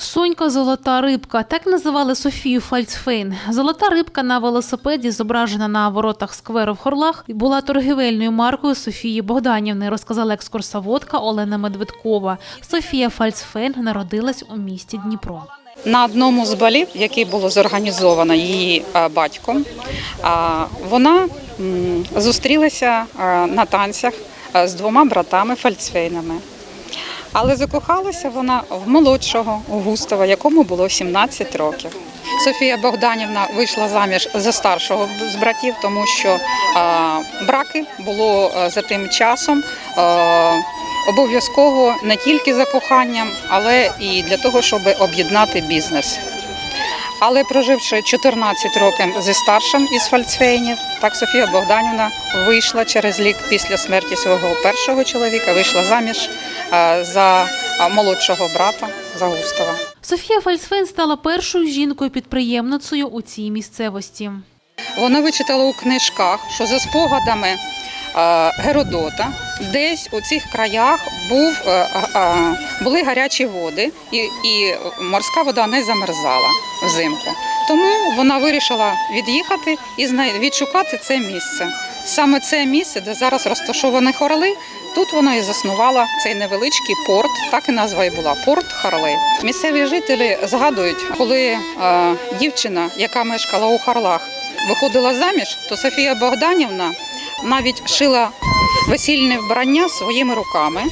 Сонька золота рибка. Так називали Софію Фальцфейн. Золота рибка на велосипеді, зображена на воротах скверу в Хорлах, була торгівельною маркою Софії Богданівни, розказала екскурсоводка Олена Медведкова. Софія Фальцфейн народилась у місті Дніпро. На одному з балів, який було зорганізовано її батьком, вона зустрілася на танцях з двома братами Фальцфейнами. Але закохалася вона в молодшого Густава, якому було 17 років. Софія Богданівна вийшла заміж за старшого з братів, тому що браки було е, за тим часом е, обов'язково не тільки за коханням, але і для того, щоб об'єднати бізнес. Але проживши 14 років зі старшим із Фальцфейнів, так Софія Богданівна вийшла через рік після смерті свого першого чоловіка, вийшла заміж за молодшого брата за Густава. Софія Фальцфейн стала першою жінкою-підприємницею у цій місцевості. Вона вичитала у книжках, що за спогадами Геродота, десь у цих краях був, е, е, е, були гарячі води, і, і морська вода не замерзала взимку. Тому вона вирішила від'їхати і відшукати це місце. Саме це місце, де зараз розташовані хорли, тут вона і заснувала цей невеличкий порт, так і назва і була порт Харли. Місцеві жителі згадують, коли е, дівчина, яка мешкала у Харлах, виходила заміж, то Софія Богданівна навіть шила весільне вбрання своїми руками,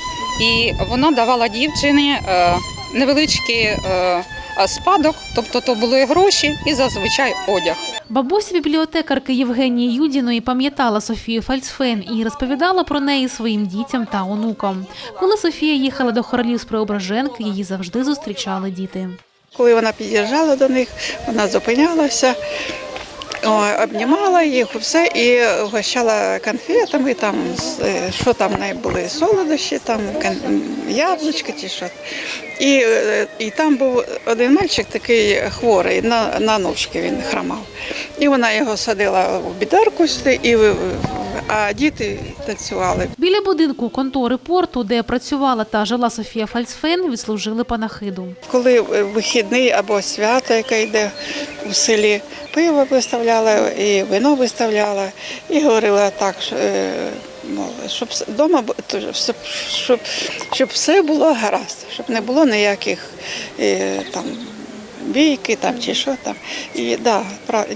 і вона давала дівчині е, невеличкий е, спадок, тобто то були гроші і зазвичай одяг. Бабуся бібліотекарки Євгенії Юдіної пам'ятала Софію Фальцфейн і розповідала про неї своїм дітям та онукам. Коли Софія їхала до Хоролів з Преображенки, її завжди зустрічали діти. Коли вона під'їжджала до них, вона зупинялася, обнімала їх все і угощала конфетами, там, е, що там були, солодощі, там, яблучки чи що. І, е, і там був один мальчик такий хворий, на, на ножки він хромав. І вона його садила в бідарку сюди, і, а діти танцювали. Біля будинку контори порту, де працювала та жила Софія Фальцфейн, відслужили панахиду. Коли е, вихідний або свято, яке йде у селі, пиво виставляла і вино виставляла, і говорила так, що, е, щоб вдома щоб, щоб, щоб все було гаразд, щоб не було ніяких е, там бійки там чи що там. І да,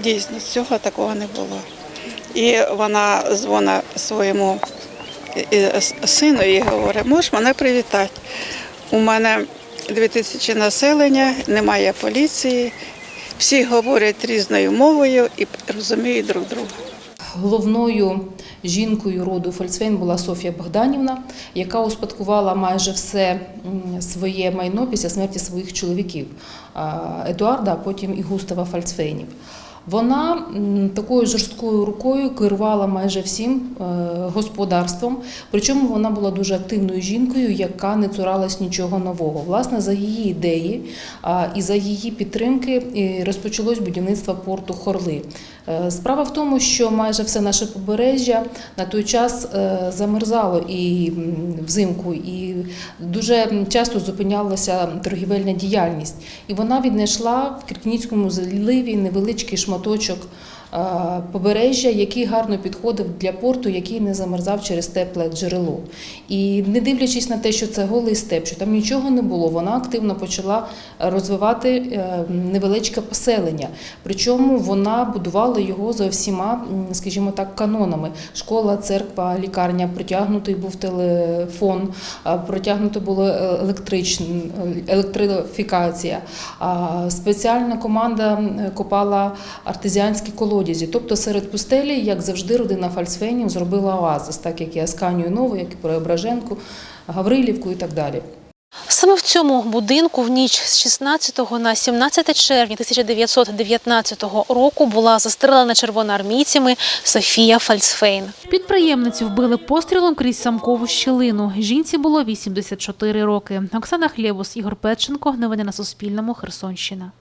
дійсно цього такого не було. І вона дзвонить своєму сину і говорить, можеш мене привітати. У мене 2000 населення, немає поліції, всі говорять різною мовою і розуміють друг друга. Головною жінкою роду Фольксвейн була Софія Богданівна, яка успадкувала майже все своє майно після смерті своїх чоловіків Едуарда, а потім і Густава Фальцфейнів. Вона такою жорсткою рукою керувала майже всім е, господарством. Причому вона була дуже активною жінкою, яка не цуралась нічого нового. Власне, за її ідеї і за її підтримки розпочалось будівництво порту Хорли. Е, Справа в тому, що майже все наше побережжя на той час е, замерзало і взимку, і дуже часто зупинялася торгівельна діяльність. І вона віднайшла в Кіркніцькому заливі невеличкий шматочок побережжя, який гарно підходив для порту, який не замерзав через тепле джерело. І не дивлячись на те, що це голий степ, що там нічого не було, вона активно почала розвивати е, невеличке поселення. Причому вона будувала його за всіма, скажімо так, канонами: школа, церква, лікарня, протягнутий був телефон, а, протягнуто було електричн, електрифікація. Спеціальна команда копала артезіанські колодязі. Тобто серед пустелі, як завжди, родина Фальцфейнів зробила оазис, так як і Асканію Нову, як і Преображенку, Гаврилівку і так далі. Саме в цьому будинку в ніч з 16 на 17 червня 1919 року була застрелена червоноармійцями Софія Фальцфейн. Підприємницю вбили пострілом крізь самкову щілину. Жінці було 84 роки. Оксана Хлєбус, Ігор Петченко. Новини на Суспільному. Херсонщина.